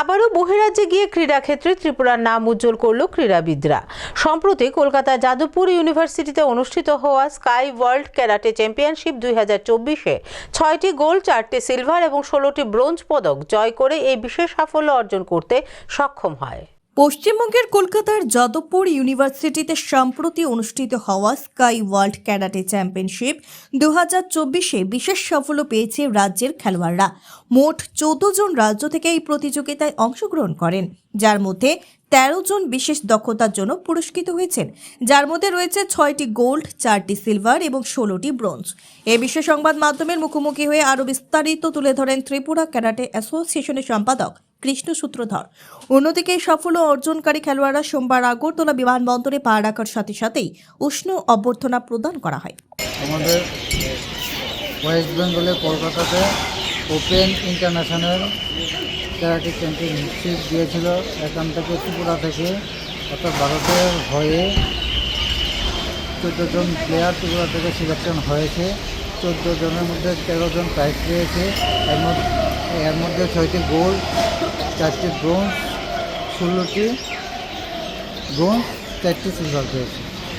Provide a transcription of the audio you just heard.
আবারও বহিরাজ্যে গিয়ে ক্রীড়াক্ষেত্রে ত্রিপুরার নাম উজ্জ্বল করল ক্রীড়াবিদরা। সম্প্রতি কলকাতার যাদবপুর ইউনিভার্সিটিতে অনুষ্ঠিত হওয়া স্কাই ওয়ার্ল্ড ক্যারাটে চ্যাম্পিয়নশিপ দুই হাজার চব্বিশে ছয়টি গোল্ড চারটি সিলভার এবং ষোলোটি ব্রোঞ্জ পদক জয় করে এই বিশেষ সাফল্য অর্জন করতে সক্ষম হয়। পশ্চিমবঙ্গের কলকাতার যাদবপুর ইউনিভার্সিটিতে সম্প্রতি অনুষ্ঠিত হওয়া স্কাই ওয়ার্ল্ড ক্যারাটে চ্যাম্পিয়নশিপ দু হাজার চব্বিশে বিশেষ সাফল্য পেয়েছে রাজ্যের খেলোয়াড়রা। মোট চোদ্দ জন রাজ্য থেকে এই প্রতিযোগিতায় অংশগ্রহণ করেন, যার মধ্যে তেরো জন বিশেষ দক্ষতার জন্য পুরস্কৃত হয়েছেন। যার মধ্যে রয়েছে ছয়টি গোল্ড, চারটি সিলভার এবং ষোলোটি ব্রোঞ্জ। এ বিষয়ে সংবাদ মাধ্যমের মুখোমুখি হয়ে আরও বিস্তারিত তুলে ধরেন ত্রিপুরা ক্যারাটে অ্যাসোসিয়েশনের সম্পাদক কৃষ্ণ সূত্রধর অন্যদিকে সাফল্য অর্জনকারী খেলোয়াড়রা সোমবার আগরতলা বিমানবন্দরে পা রাখার সাথে সাথেই উষ্ণ অভ্যর্থনা প্রদান করা হয়। আমাদের ওয়েস্ট বেঙ্গলের কলকাতাতে ওপেন ইন্টারন্যাশনাল ক্যারাটে চ্যাম্পিয়নশিপ দিয়েছিল। এখান থেকে ত্রিপুরা থেকে, অর্থাৎ ভারতের হয়ে চোদ্দ জন প্লেয়ার ত্রিপুরা থেকে সিলেকশন হয়েছে। চোদ্দ জনের মধ্যে তেরো জন প্রাইজ পেয়েছে। এর মধ্যে এর মধ্যে ছয়টি গোল্ড চারটি ব্রোঞ্জ ষোলোটি ব্রোঞ্জ চারটি সিলভার পেয়েছে